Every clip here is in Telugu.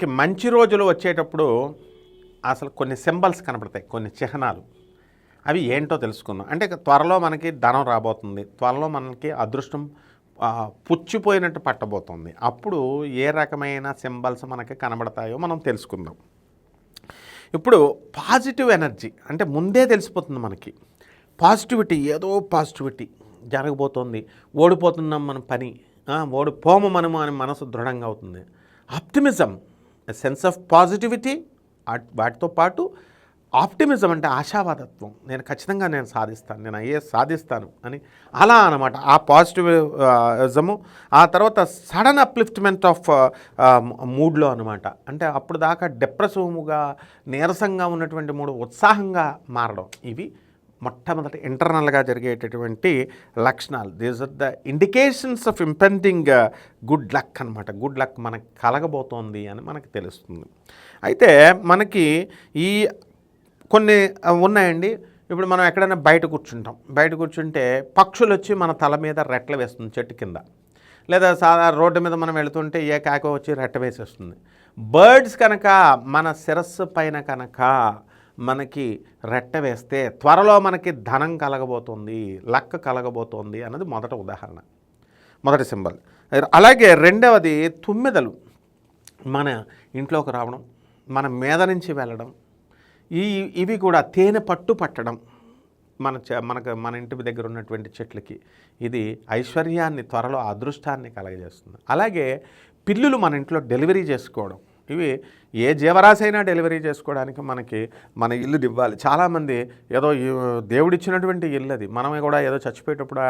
మనకి మంచి రోజులు వచ్చేటప్పుడు అసలు కొన్ని సింబల్స్ కనపడతాయి కొన్ని చిహ్నాలు. అవి ఏంటో తెలుసుకుందాం. అంటే త్వరలో మనకి ధనం రాబోతుంది. త్వరలో మనకి అదృష్టం పుచ్చిపోయినట్టు పట్టబోతుంది. అప్పుడు ఏ రకమైన సింబల్స్ మనకి కనబడతాయో మనం తెలుసుకుందాం. ఇప్పుడు పాజిటివ్ ఎనర్జీ అంటే ముందే తెలిసిపోతుంది మనకి. పాజిటివిటీ ఏదో పాజిటివిటీ జరగబోతోంది. ఓడిపోతున్నాం మన పని ఓడిపోము మనము అని మనసు దృఢంగా అవుతుంది. ఆప్టిమిజం సెన్స్ ఆఫ్ పాజిటివిటీ వాటితో పాటు ఆప్టిమిజం అంటే ఆశావాదత్వం. నేను ఖచ్చితంగా నేను సాధిస్తాను నేను అయ్యే సాధిస్తాను అని అలా అనమాట ఆ పాజిటివిజము ఆ తర్వాత సడన్ అప్లిఫ్ట్మెంట్ ఆఫ్ మూడ్లో అనమాట అంటే అప్పుడు దాకా డిప్రెసివ్గా నీరసంగా ఉన్నటువంటి మూడు ఉత్సాహంగా మారడం. ఇవి మొట్టమొదటి ఇంటర్నల్గా జరిగేటటువంటి లక్షణాలు. These are the indications of impending good luck అనమాట గుడ్ లక్ మనకు కలగబోతోంది అని మనకు తెలుస్తుంది. అయితే మనకి ఈ కొన్ని ఉన్నాయండి. ఇప్పుడు మనం ఎక్కడైనా బయట కూర్చుంటాం. బయట కూర్చుంటే పక్షులు వచ్చి మన తల మీద రెట్టలు వేస్తుంది చెట్టు కింద. లేదా సాధారణ రోడ్డు మీద మనం వెళుతుంటే ఏ కాక వచ్చి రెట్ట వేసేస్తుంది. బర్డ్స్ కనుక మన శిరస్సు పైన కనుక మనకి రెట్ట వేస్తే త్వరలో మనకి ధనం కలగబోతుంది లక్క కలగబోతోంది అన్నది మొదట ఉదాహరణ మొదటి సింబల్. అలాగే రెండవది తుమ్మెదలు. మన ఇంట్లోకి రావడం మన మీద నుంచి వెళ్ళడం ఈ ఇవి కూడా తేనె పట్టు పట్టడం మన మనకు మన ఇంటి దగ్గర ఉన్నటువంటి చెట్లకి. ఇది ఐశ్వర్యాన్ని త్వరలో అదృష్టాన్ని కలగజేస్తుంది. అలాగే పిల్లులు మన ఇంట్లో డెలివరీ చేసుకోవడం. ఇవి ఏ జీవరాశి అయినా డెలివరీ చేసుకోవడానికి మనకి మన ఇల్లు ఇవ్వాలి. చాలామంది ఏదో ఈ దేవుడిచ్చినటువంటి ఇల్లు అది. మనమే కూడా ఏదో చచ్చిపోయేటప్పుడు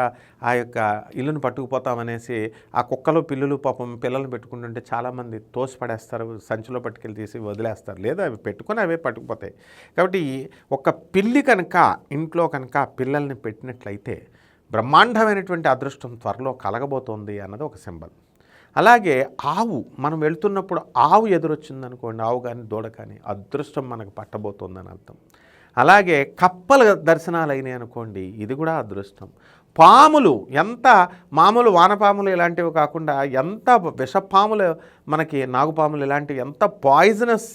ఆ- యొక్క ఇల్లును పట్టుకుపోతామనేసి ఆ కుక్కలు పిల్లులు పాపం పిల్లలు పెట్టుకుంటుంటే చాలామంది తోసి పడేస్తారు సంచిలో పట్టుకెళ్ళి తీసి వదిలేస్తారు. లేదా అవి పెట్టుకొని అవే పట్టుకుపోతాయి. కాబట్టి ఒక పిల్లి కనుక ఇంట్లో కనుక పిల్లల్ని పెట్టినట్లయితే బ్రహ్మాండమైనటువంటి అదృష్టం త్వరలో కలగబోతోంది అన్నది ఒక సింబల్. అలాగే ఆవు మనం వెళ్తున్నప్పుడు ఆవు ఎదురొచ్చిందనుకోండి ఆవు కానీ దూడ కానీ అదృష్టం మనకు పట్టబోతోందని అర్థం. అలాగే కప్పల దర్శనాలు అయినాయి అనుకోండి ఇది కూడా అదృష్టం. పాములు ఎంత మామూలు వానపాములు ఇలాంటివి కాకుండా ఎంత విషపాములు మనకి నాగుపాములు ఇలాంటివి ఎంత poisonous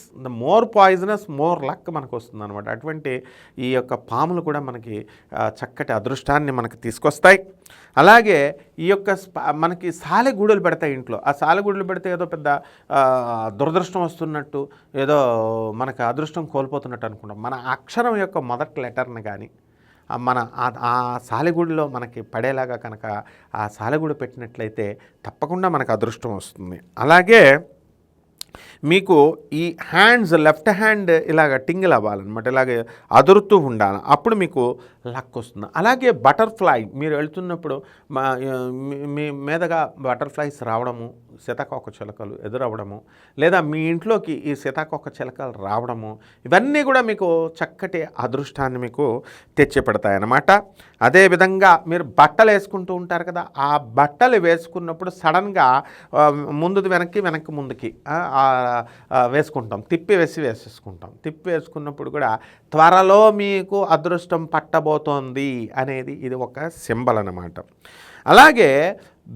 more poisonous more luck మనకు వస్తుందన్నమాట అటువంటి ఈ యొక్క పాములు కూడా మనకి చక్కటి అదృష్టాన్ని మనకి తీసుకొస్తాయి. అలాగే ఈ యొక్క మనకి సాలెగూడులు పెడతాయి ఇంట్లో. ఆ సాలెగూడులు పెడితే ఏదో పెద్ద దురదృష్టం వస్తున్నట్టు ఏదో మనకు అదృష్టం కోల్పోతున్నట్టు అనుకుంటాం. మన అక్షరం యొక్క మొదటి లెటర్ని కానీ మన ఆ- సాలెగూడిలో మనకి పడేలాగా కనుక ఆ సాలెగూడు పెట్టినట్లయితే తప్పకుండా మనకు అదృష్టం వస్తుంది. అలాగే మీకు ఈ హ్యాండ్స్ లెఫ్ట్ హ్యాండ్ ఇలాగ టింగిల్ అవ్వాలన్నమాట ఇలాగే అదురుతూ ఉండాలి. అప్పుడు మీకు లక్ వస్తుంది. అలాగే బటర్ఫ్లై మీరు వెళ్తున్నప్పుడు మా మీ మీదగా బటర్ఫ్లైస్ రావడము సీతాకోక చిలకలు ఎదురవ్వడము లేదా మీ ఇంట్లోకి ఈ సీతాకోక చిలకలు రావడము ఇవన్నీ కూడా మీకు చక్కటి అదృష్టాన్ని మీకు తెచ్చిపెడతాయి అన్నమాట అదేవిధంగా మీరు బట్టలు వేసుకుంటూ ఉంటారు కదా ఆ బట్టలు వేసుకున్నప్పుడు సడన్గా ముందుది వెనక్కి వెనక్కి ముందుకి వేసుకుంటాం. తిప్పి వేసి వేసేసుకుంటాం. తిప్పి వేసుకున్నప్పుడు కూడా త్వరలో మీకు అదృష్టం పట్టబోతోంది అనేది ఇది ఒక సింబల్ అన్నమాట. అలాగే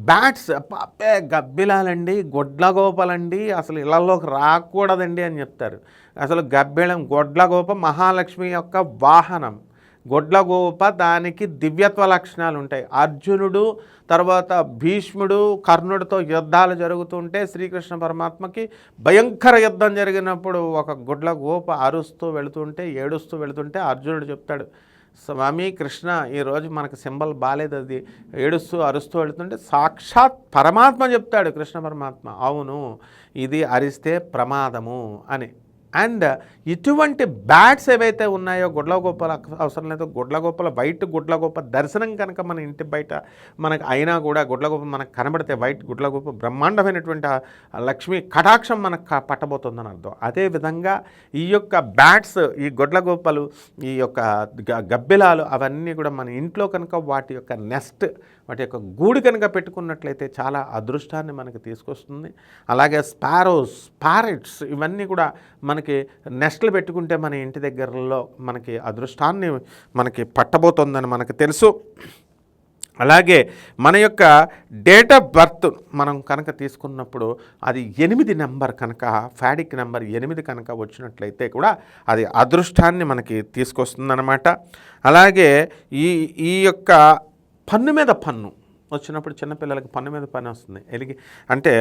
బ్యాట్స్ పాపే గబ్బిలాలండి గొడ్లగోపలండి అసలు ఇళ్ళలోకి రాకూడదండి అని చెప్తారు. అసలు గబ్బిలం గొడ్లగోప మహాలక్ష్మి యొక్క వాహనం. గొడ్లగోప దానికి దివ్యత్వ లక్షణాలు ఉంటాయి. అర్జునుడు తర్వాత భీష్ముడు కర్ణుడితో యుద్ధాలు జరుగుతుంటే శ్రీకృష్ణ పరమాత్మకి భయంకర యుద్ధం జరిగినప్పుడు ఒక గొడ్లగోప అరుస్తూ వెళుతుంటే ఏడుస్తూ వెళుతుంటే అర్జునుడు చెప్తాడు స్వామి కృష్ణ ఈరోజు మనకు సింబల్ బాలేదు అది ఏడుస్తూ అరుస్తూ వెళుతుంటే సాక్షాత్ పరమాత్మ చెప్తాడు కృష్ణ పరమాత్మ. అవును ఇది అరిస్తే ప్రమాదము అని. అండ్ ఇటువంటి బ్యాట్స్ ఏవైతే ఉన్నాయో గుడ్లగోపల అవసరం లేదు. గుడ్లగోపల వైట్ గుడ్లగోప దర్శనం కనుక మన ఇంటి బయట మనకు అయినా కూడా గుడ్లగోప మనకు కనబడితే వైట్ గుడ్లగోప బ్రహ్మాండమైనటువంటి లక్ష్మి కటాక్షం మనకు పట్టబోతుందని అర్థం. అదేవిధంగా ఈ యొక్క బ్యాట్స్ ఈ గుడ్లగోపలు ఈ యొక్క గ- గబ్బిలాలు అవన్నీ కూడా మన ఇంట్లో కనుక వాటి యొక్క నెస్ట్ వాటి యొక్క గూడు కనుక పెట్టుకున్నట్లయితే చాలా అదృష్టాన్ని మనకి తీసుకొస్తుంది. అలాగే స్పారోస్ ప్యారెట్స్ ఇవన్నీ కూడా మన మనకి నెస్ట్లు పెట్టుకుంటే మన ఇంటి దగ్గరలో మనకి అదృష్టాన్ని మనకి పట్టబోతోందని మనకు తెలుసు. అలాగే మన యొక్క డేట్ ఆఫ్ బర్త్ మనం కనుక తీసుకున్నప్పుడు అది ఎనిమిది నెంబర్ కనుక ఫ్యాడిక్ నెంబర్ ఎనిమిది కనుక వచ్చినట్లయితే కూడా అది అదృష్టాన్ని మనకి తీసుకొస్తుందన్నమాట. అలాగే ఈ ఈ యొక్క పన్ను మీద పన్ను వచ్చినప్పుడు చిన్నపిల్లలకి పన్ను మీద పని వస్తుంది. ఎలిగి అంటే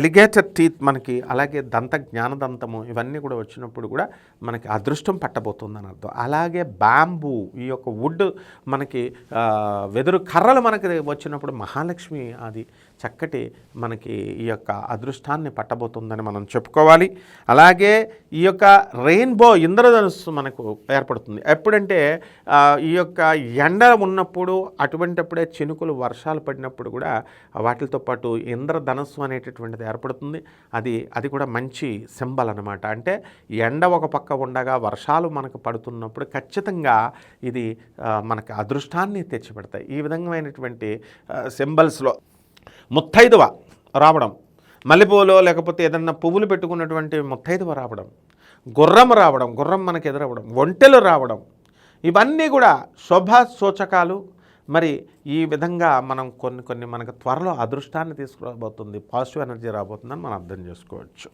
ఎలిగేటర్ టీత్ మనకి అలాగే దంత జ్ఞానదంతము ఇవన్నీ కూడా వచ్చినప్పుడు కూడా మనకి అదృష్టం పట్టబోతుందని అర్థం. అలాగే బ్యాంబూ ఈ యొక్క వుడ్ మనకి వెదురు కర్రలు మనకి వచ్చినప్పుడు మహాలక్ష్మి అది చక్కటి మనకి ఈ యొక్క అదృష్టాన్ని పట్టబోతుందని మనం చెప్పుకోవాలి. అలాగే ఈ యొక్క రెయిన్బో ఇంద్రధనుస్సు మనకు ఏర్పడుతుంది. ఎప్పుడంటే ఈ యొక్క ఎండ ఉన్నప్పుడు అటువంటప్పుడే చినుకులు వర్షాలు పడినప్పుడు కూడా వాటితో పాటు ఇంద్రధనస్సు అనేటటువంటిది ఏర్పడుతుంది. అది అది కూడా మంచి సింబల్ అనమాట అంటే ఎండ ఒక పక్క ఉండగా వర్షాలు మనకు పడుతున్నప్పుడు ఖచ్చితంగా ఇది మనకు అదృష్టాన్ని తెచ్చిపెడతాయి. ఈ విధమైనటువంటి సింబల్స్లో ముత్తైదువ రావడం మల్లెపూలో లేకపోతే ఏదన్నా పువ్వులు పెట్టుకున్నటువంటి ముత్తైదువ రావడం గుర్రం రావడం గుర్రం మనకు ఎదురవ్వడం ఒంటెలు రావడం ఇవన్నీ కూడా శుభ సూచకాలు. మరి ఈ విధంగా మనం కొన్ని కొన్ని మనకు త్వరలో అదృష్టాన్ని తీసుకురాబోతుంది పాజిటివ్ ఎనర్జీ రాబోతుందని మనం అర్థం చేసుకోవచ్చు.